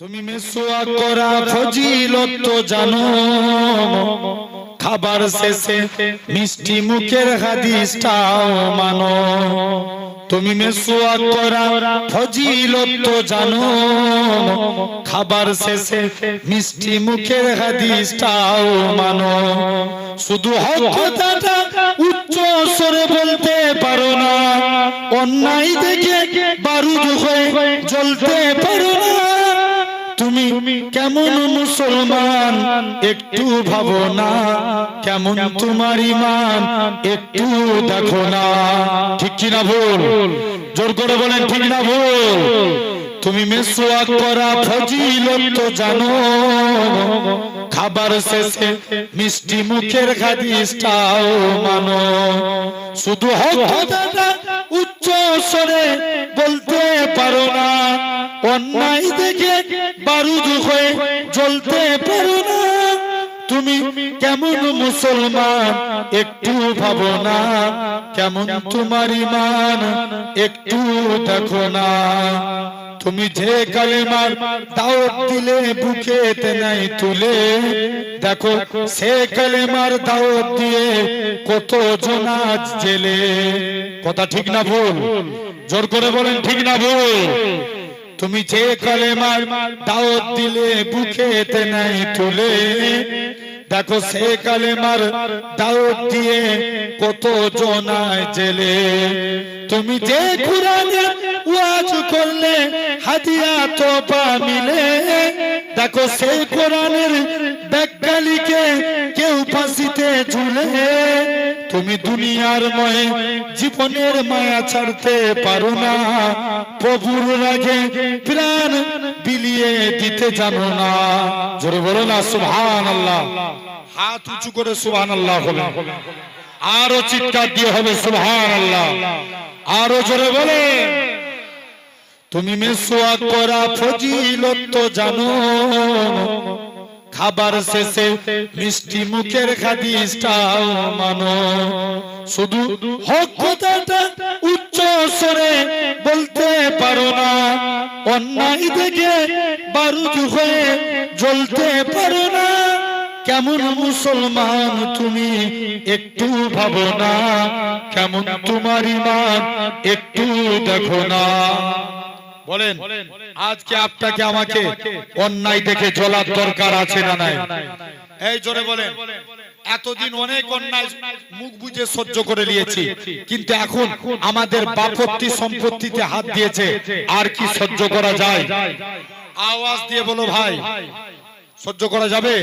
তুমি মেসোয়া করা ফজিলত তো জানো। খাবার শেষে মিষ্টি মুখের হাদিসটাও মানো। তুমি মেসোয়া করা ফজিলত তো জানো। খাবার শেষে মিষ্টি মুখের হাদিসটাও মানো। শুধু হক কথাটা উচ্চ স্বরে বলতে পারো না। অন্যায় দেখে বারুদ হয়ে জ্বলতে পারো কেমন মুসলমান? একটু ভাবো না। কেমন তোমার ইমান? একটু দেখো না। ঠিক কি না ভুল? জোর করে বলেন, ঠিক না ভুল? তুমি মেসোয়া করা ফজিলত জানো। খাবার শেষে মিষ্টি মুখের হাদিসটাও মানো। শুধু হক উচ্চ বলতে পারো না। অন্যায় দেখে বারুদ হয়ে জ্বলতে পারো না। তুমি কেমন মুসলমান? একটু ভাবো না। কেমন তোমার ইমান? একটু দেখো না। তুমি যে কালেমার দাওয়াত দিলে, বুকেতে নাই তুলে, দেখো সে কালেমার দাওয়াত দিয়ে কত জনাজ জেলে। কথা ঠিক না ভুল? জোর করে বলেন, ঠিক না ভুল? তুমি যে কালেমার দাওয়াত দিলে বুকেতে নাই তুলে দেখো সে কালেমার দাওয়াত দিয়ে কত জনায় জেলে। তুমি যে কুরআনে ওয়াজ করলে, হাদিয়া তো পা মিলে। দেখো সেই কোরআনের ব্যাখ্যালিকে কেউ তুমি দুনিয়ার ময়ে জীবনের মায়া ছাড়তে পারো না। প্রভুর রাগে প্রাণ বিলিয়ে দিতে জানো না। জোরে বলো না সুবহান আল্লাহ হাত উঁচু করে সুবহান আল্লাহ হবে আরও চিৎকার দিয়ে হবে সুবহান আল্লাহ আরও জোরে বলে। তুমি মেসোয়া করা ফজিলত জানো। খাবার শেষে মিষ্টি মুখের মানো। শুধু উচ্চ স্বরে বলতে পারো না। অন্যায় দেখে বারুদ হয়ে জ্বলতে পারো না। কেমন মুসলমান তুমি একটু ভাবো না। কেমন তোমার ইমান একটু দেখো না। বলেন আজকে আপনাকে আমাকে অন্যায় দেখে জ্বলার দরকার আছে না নাই? এই জোরে বলেন এতদিন অনেক অন্যায় মুখ বুঝে সহ্য করে নিয়েছি। কিন্তু এখন আমাদের বাপত্তি সম্পত্তিতে হাত দিয়েছে আর কি সহ্য করা যায়? আওয়াজ দিয়ে বলো ভাই। সহ্য করা যাবে।